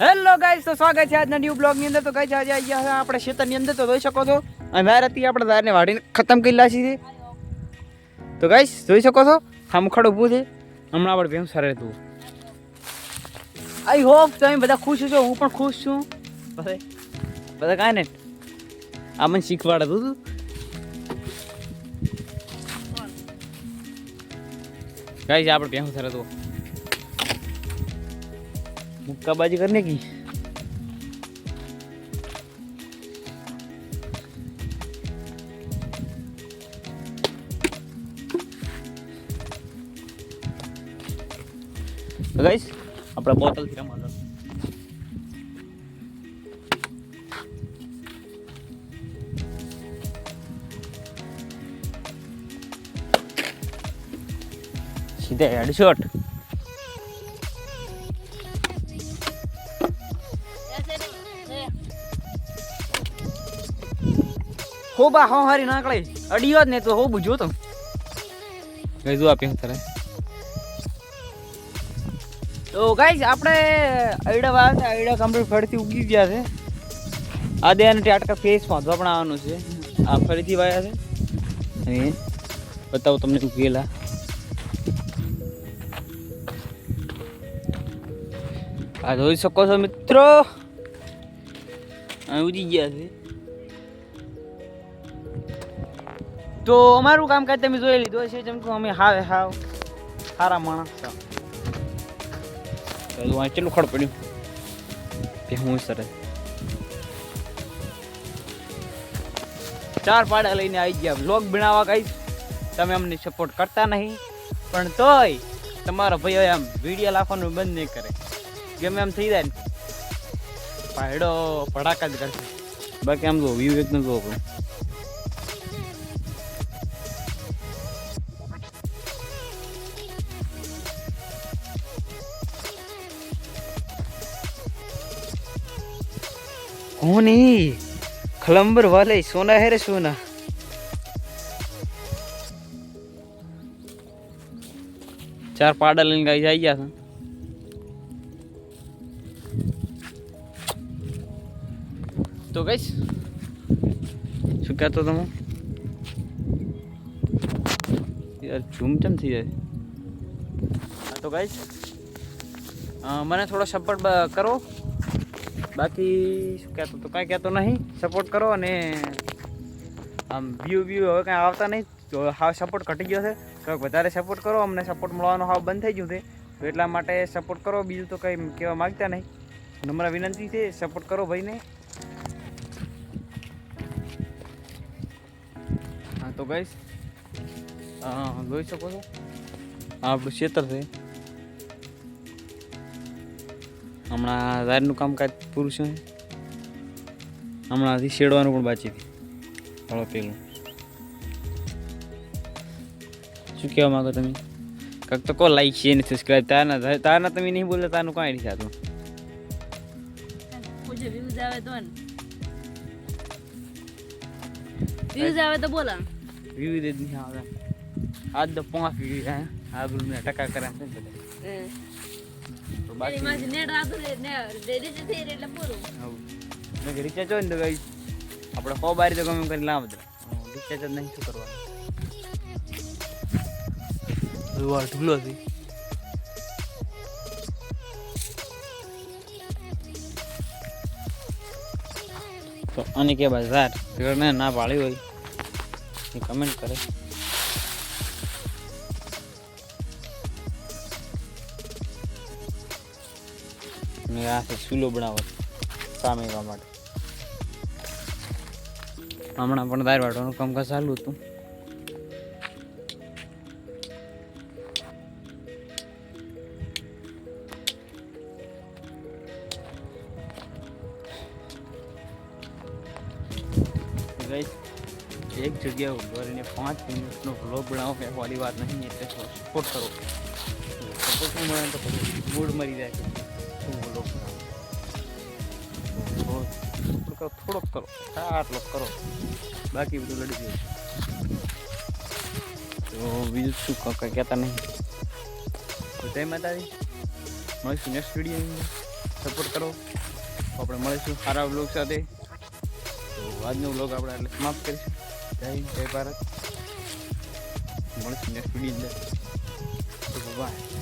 Hello guys તો સ્વાગત છે આજના ન્યૂ બ્લોગની અંદર. તો ગાઈસ આજે આવી ગયા આપણે ખેતરની અંદર, તો જોઈ શકો છો. અને વાયર હતી આપણે દારને વાડીને ખતમ કરી લાશી છે. તો ગાઈસ જોઈ શકો છો ખામખડ ઊભું છે. હમણાં આપણે ભેમ સરે હતું આઈ હોપ તમે બધા ખુશ છો હું પણ ખુશ છું. બધા કાંઈ ને આ મને શીખવાડતું હતું ગાઈસ આપણે ભેમ સરે હતું मुक्काबाजी करने की તો ગાઈસ આપણા બોટલ થી રમવા સીધે હેડશોટ હો બા હો હારી નાકળે. અડિયો જ ને તો હો બુજો તો ગઈ જો આપ્યો તારે તો ગાઈસ આપણે આઈડા વાળ છે આઈડા કમ્પ્લીટ ફરીથી ઉગી ગયા છે. આ દે અને ટાટકા ફેસ બાંધવા પણ આવવાનું છે. આ ફરીથી વાયા છે. અને બતાવું તમને ઉગેલા આ જોઈ શકો છો મિત્રો? ઉજી ગયા છે. તો અમારું કામકાજ તમે જોઈ લીધું છે જેમ કે અમે હાવ હાવ સારા માણસ કેટલું ખડ પડ્યું? કે હું સરસ ચાર પાડા લઈને આવી ગયા. બ્લોગ બનાવવા કહીશ તમે અમને સપોર્ટ કરતા નહીં. પણ તોય તમારો ભાઈઓ આમ વીડિયો લાખવાનું બંધ નહીં કરે. ગમે એમ થઈ જાય ને. પાડો ભડાકા જ કરશે. બાકી આમ જો વ્યૂ એકદમ જોવો પણ હું ખલંબર વાલે, સોના હેરે સોના. ચાર પાડા લઈને ગાઈ જઈ ગયા તો ગઈશ શું કહેતો તમે? યાર, ઝૂમ ચમ થઈ જાય? તો ગઈશ મને થોડો સપોર્ટ કરો. બાકી શું કહેતો તો કાંઈ કહેતો નહીં. સપોર્ટ કરો અને આમ વ્યૂ વ્યૂ હવે કાંઈ આવતા નહીં. તો હાવ સપોર્ટ ઘટી ગયો છે. તો વધારે સપોર્ટ કરો, અમને સપોર્ટ મળવાનો હાવ બંધ થઈ ગયું છે. તો એટલા માટે સપોર્ટ કરો, બીજું તો કંઈ કહેવા માગતા નહીં. નમ્ર વિનંતી છે સપોર્ટ કરો ભાઈને. હા, તો ગઈશ જોઈ શકો છો. આપણું ક્ષેત્ર છે. હમણાં ઝાડનું કામકાજ પૂરું છે. હમણાંથી શેડવાનું પણ બાકી હતી હળો પેલું. શું કહેવા માગો તમે? કાંક તો કહો લાઈક છે ને સબસ્ક્રાઈબ તારના તારના તમે નહીં બોલે તારનું કાંઈ નહીં થતું. આવે તો બોલા. વ્યૂ નહીં આવે. આજ તો પાંચ વ્યૂ આવે આ ગુરુને ટકા કરે બધા. તો બાકી નેટ રાતો ને રેડી થઈ એટલે પૂરું. હવ મેં રિચાર્જ હોય ને તો કઈ આપણે સો બારી તો ગમે કરીને લાવ રિચાર્જ જ નહીં શું કરવાનું? જોવા ઢૂલો છે. તો અને કે બજાર મેં ના પાડી હોય એ કમેન્ટ કરે. ને આ છે ચૂલો બનાવો સામેવા માટે. હમણાં પણ દાર વાટવાનું કામકાજ ચાલુ હતું. એક જગ્યાએ ઊભો રહીને પાંચ મિનિટનો વ્લોગ બનાવો એ વાલી વાત નહીં, એટલે સપોર્ટ કરો. સપોર્ટ મળે તો મૂડ મરી જાય. કરો થોડોક કરો આટલો કરો બાકી બધું લડી ગયું તો બીજું શું કંઈ કહેતા નહીં તો જય માતાજી. મળીશું નેક્સ્ટ વીડિયો સપોર્ટ કરો આપણે મળીશું સારા બ્લોગ સાથે તો આજનો બ્લોગ આપણે એટલે સમાપ્ત કરીશું જય જય ભારત મળીશું નેક્સ્ટ વીડિયો અંદર તો બાય